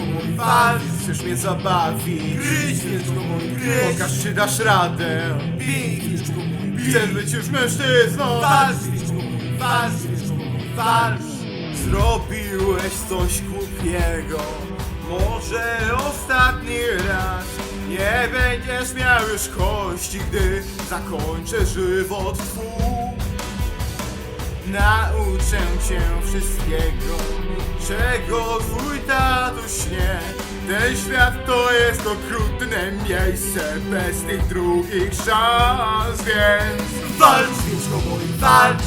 mój, Chcesz mnie zabawić. Gryź wilczku mój, gryź. Pokaż czy dasz radę. Bij wilczku mój, bij Chcę być już mężczyzną. Walcz wilczku mój, walcz wilczku mój, walcz. Zrobiłeś coś głupiego. Może ostatni raz Nie będziesz miał już kości Gdy zakończę żywot twój Nauczę cię wszystkiego, czego twój tatuś nie. Ten świat to jest okrutne miejsce, bez tych drugich szans, więc walcz, wieczko mój, walcz!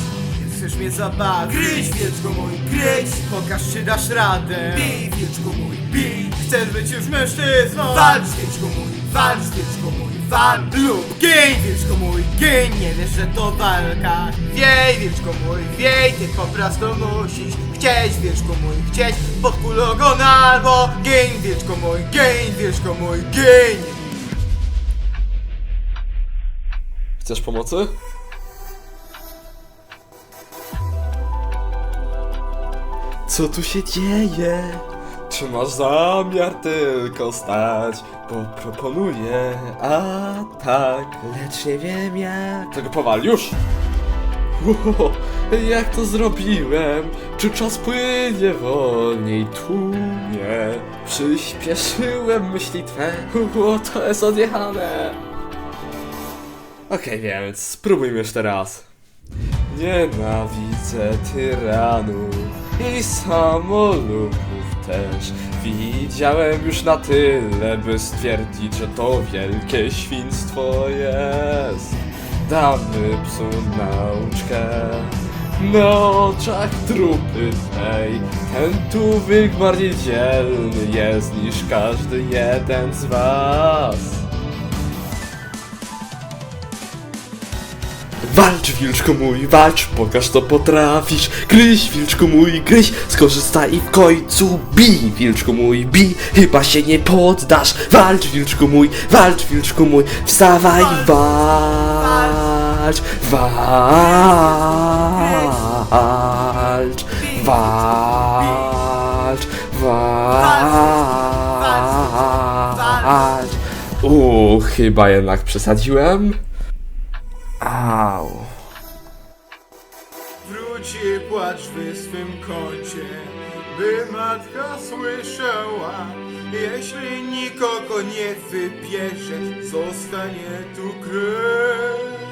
Chcesz mnie zabawić? Gryź, wieczko mój, gryź! Pokaż, czy dasz radę! Bij, wieczko mój, bij! Chcesz być już mężczyzną? Walcz, wieczko mój, walcz, wieczko mój, walcz! Lub gień, wieczko mój, gień! Nie wiesz, że to walka! Wiej, wieczko mój, wiej! Ty po prostu musisz chcieć, wieczko mój, chcieć pod kulogon albo gień, wieczko mój, gień, wieczko mój, gień! Chcesz pomocy? Co tu się dzieje? Czy masz zamiar tylko stać? Bo proponuję atak. Lecz nie wiem jak. Tego powal już! Ło, jak to zrobiłem? Czy czas płynie wolniej? Tu nie. Przyspieszyłem myśli twe. Ło, to jest odjechane. Okej, więc spróbujmy jeszcze raz. Nienawidzę tyranów i samolubów też. Widziałem już na tyle, by stwierdzić, że to wielkie świństwo jest. Damy psu nauczkę. Na oczach trupy tej Ten tu wilk bardziej dzielny jest niż każdy jeden z was Walcz, wilczku mój, walcz, pokaż co potrafisz. Gryź, wilczku mój, gryź, skorzystaj i w końcu. Bij Wilczku mój, bij, chyba się nie poddasz. Walcz, wilczku mój, walcz, wilczku mój Wstawaj, walcz, walcz, walcz, walcz Uuu, chyba jednak przesadziłem Au. Wróć i płacz w swym kącie, by matka słyszała. Jeśli nikogo nie wybierze, zostanie tu krew.